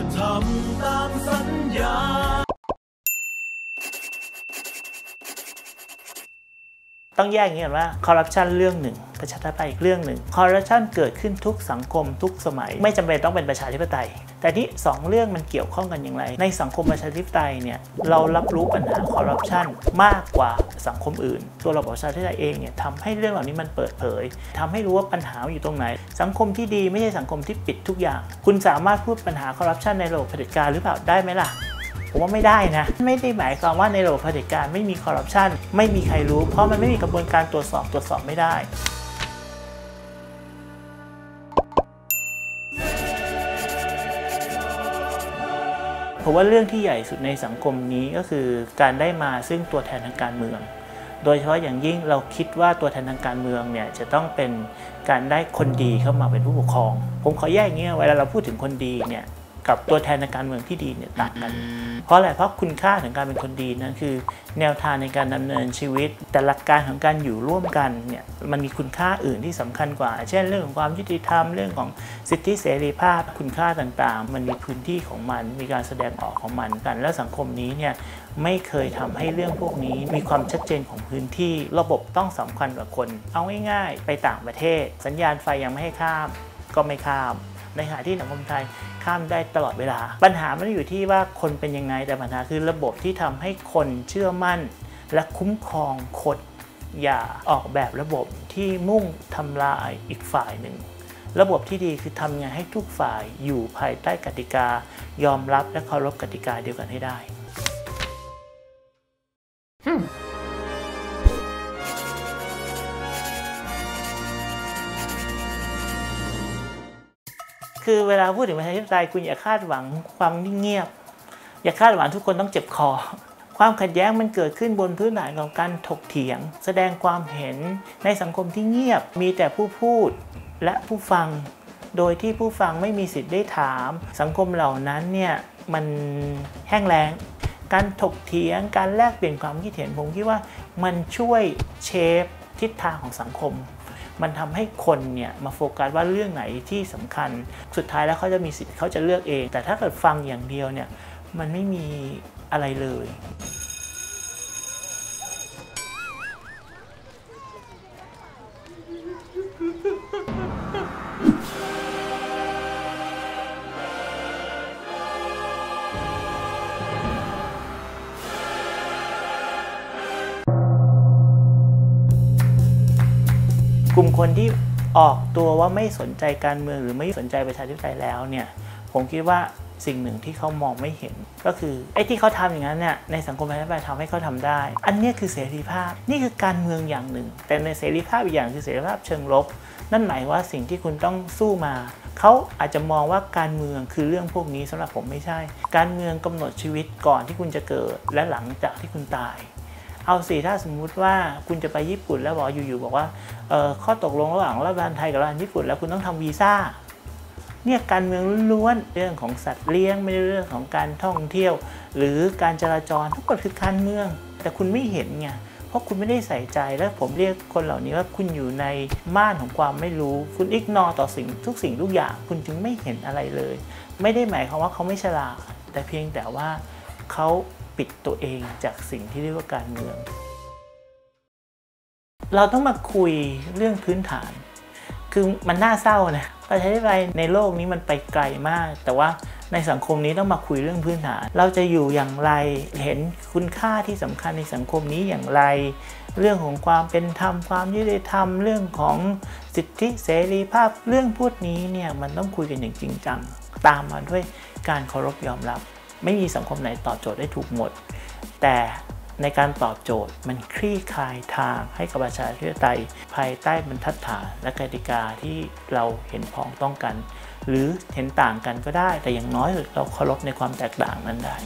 จะทำตามสัญญา ต้องแยกอย่างนี้ก่อนว่าคอร์รัปชันเรื่องหนึ่ง ประชาธิปไตยอีกเรื่องหนึ่งคอร์รัปชันเกิดขึ้นทุกสังคมทุกสมัย ไม่จำเป็นต้องเป็นประชาธิปไตย แต่ที่สองเรื่องมันเกี่ยวข้องกันอย่างไร ในสังคมประชาธิปไตยเนี่ยเรารับรู้ปัญหาคอร์รัปชันมากกว่าสังคมอื่น ตัวระบบประชาธิปไตยเองเนี่ยทำให้เรื่องเหล่านี้มันเปิดเผยทำให้รู้ว่าปัญหาอยู่ตรงไหน สังคมที่ดีไม่ใช่สังคมที่ปิดทุกอย่าง คุณสามารถพูดปัญหาคอร์รัปชันในระบบเผด็จการหรือเปล่าได้ไหมล่ะ ผมว่าไม่ได้นะ ไม่ได้หมายความว่าในระบบเผด็จการไม่มีคอร์รัปชันไม่มีใครรู้ เพราะมันไม่มีกระบวนการตรวจสอบตรวจสอบไม่ได้ผมว่าเรื่องที่ใหญ่สุดในสังคมนี้ก็คือการได้มาซึ่งตัวแทนทางการเมือง โดยเฉพาะอย่างยิ่งเราคิดว่าตัวแทนทางการเมืองเนี่ยจะต้องเป็นการได้คนดีเข้ามาเป็นผู้ปกครอง ผมขอแยกอย่างนี้เวลาเราพูดถึงคนดีเนี่ย กับตัวแทนทางการเมืองที่ดีเนี่ยต่างกัน เพราะอะไรเพราะคุณค่าของการเป็นคนดีนั้นคือ แนวทางในการดำเนินชีวิต แต่หลักการของการอยู่ร่วมกันเนี่ยมันมีคุณค่าอื่นที่สำคัญกว่า เช่นเรื่องของความยุติธรรมเรื่องของสิทธิเสรีภาพคุณค่าต่างๆ มันมีพื้นที่ของมัน มีการแสดงออกของมันกัน และสังคมนี้เนี่ยไม่เคยทำให้เรื่องพวกนี้ มีความชัดเจนของพื้นที่ระบบต้องสำคัญกว่าคน เอาง่ายๆ ไปต่างประเทศ สัญญาณไฟยังไม่ให้ข้ามก็ไม่ข้าม ในขณะที่สังคมไทย ข้ามได้ตลอดเวลา ปัญหาไม่ได้อยู่ที่ว่าคนเป็นยังไงแต่ปัญหาคือระบบที่ทำให้คนเชื่อมั่น และคุ้มครองคนอย่าออกแบบระบบที่มุ่งทำลายอีกฝ่ายหนึ่ง ระบบที่ดีคือทำไงให้ทุกฝ่ายอยู่ภายใต้กติกา ยอมรับและเคารพกติกาเดียวกันให้ได้ คือเวลาพูดถึงประชาธิปไตยคุณอย่าคาดหวังความนิ่งเงียบ อย่าคาดหวังทุกคนต้องเจ็บคอ ความขัดแย้งมันเกิดขึ้นบนพื้นฐานของการถกเถียง แสดงความเห็นในสังคมที่เงียบ มีแต่ผู้พูดและผู้ฟัง โดยที่ผู้ฟังไม่มีสิทธิ์ได้ถาม สังคมเหล่านั้นเนี่ยมันแห้งแล้งการถกเถียง การแลกเปลี่ยนความคิดเห็นผมคิดว่ามันช่วยเชฟทิศทางของสังคม มันทำให้คนเนี่ยมาโฟกัสว่าเรื่องไหนที่สำคัญ สุดท้ายแล้วเขาจะมีสิทธิ์เขาจะเลือกเอง แต่ถ้าเกิดฟังอย่างเดียวเนี่ยมันไม่มีอะไรเลย ลุ่มคนที่ออกตัวว่าไม่สนใจการเมืองหรือไม่สนใจประชาธิปไตยแล้วเนี่ยผมคิดว่าสิ่งหนึ่งที่เขามองไม่เห็น ก็คือไอ้ที่เขาทำอย่างนั้นเนี่ยในสังคมประชาธิปไตยทำให้เขาทำได้ อันนี้คือเสรีภาพนี่คือการเมืองอย่างหนึ่ง แต่ในเสรีภาพอีกอย่างคือเสรีภาพเชิงลบ นั่นหมายว่าสิ่งที่คุณต้องสู้มา เขาอาจจะมองว่าการเมืองคือเรื่องพวกนี้สำหรับผมไม่ใช่ การเมืองกำหนดชีวิตก่อนที่คุณจะเกิด และหลังจากที่คุณตาย เอาสิถ้าสมมุติว่าคุณจะไปญี่ปุ่นแล้วบอกอยู่ๆบอกว่าข้อตกลงระหว่างรัฐบาลไทยกับรัฐบาลญี่ปุ่นแล้วคุณต้องทำวีซ่าเนี่ยการเมืองล้วนเรื่องของสัตว์เลี้ยงไม่ได้เรื่องของการท่องเที่ยว หรือการจราจรทุกคนคือการเมือง แต่คุณไม่เห็นไงเพราะคุณไม่ได้ใส่ใจและผมเรียกคนเหล่านี้ว่าคุณอยู่ในม่านของความไม่รู้ คุณอิกนอต่อสิ่งทุกสิ่งทุกอย่าง คุณจึงไม่เห็นอะไรเลย ไม่ได้หมายความว่าเขาไม่ฉลาดแต่เพียงแต่ว่าเขา ปิดตัวเองจากสิ่งที่เรียกว่าการเมือง เราต้องมาคุยเรื่องพื้นฐาน คือมันน่าเศร้านะประชาธิปไตยในโลกนี้มันไปไกลมาก แต่ว่าในสังคมนี้ต้องมาคุยเรื่องพื้นฐาน เราจะอยู่อย่างไร เห็นคุณค่าที่สำคัญในสังคมนี้อย่างไร เรื่องของความเป็นธรรม ความยุติธรรม เรื่องของสิทธิเสรีภาพ เรื่องพวกนี้เนี่ยมันต้องคุยกันอย่างจริงจัง ตามมาด้วยการเคารพยอมรับ ไม่มีสังคมไหนตอบโจทย์ได้ถูกหมด แต่ในการตอบโจทย์มันคลี่คลายทางให้กับประชาธิปไตย ภายใต้บรรทัดฐานและกติกาที่เราเห็นพ้องต้องกัน หรือเห็นต่างกันก็ได้ แต่อย่างน้อยเราเคารพในความแตกต่างนั้นได้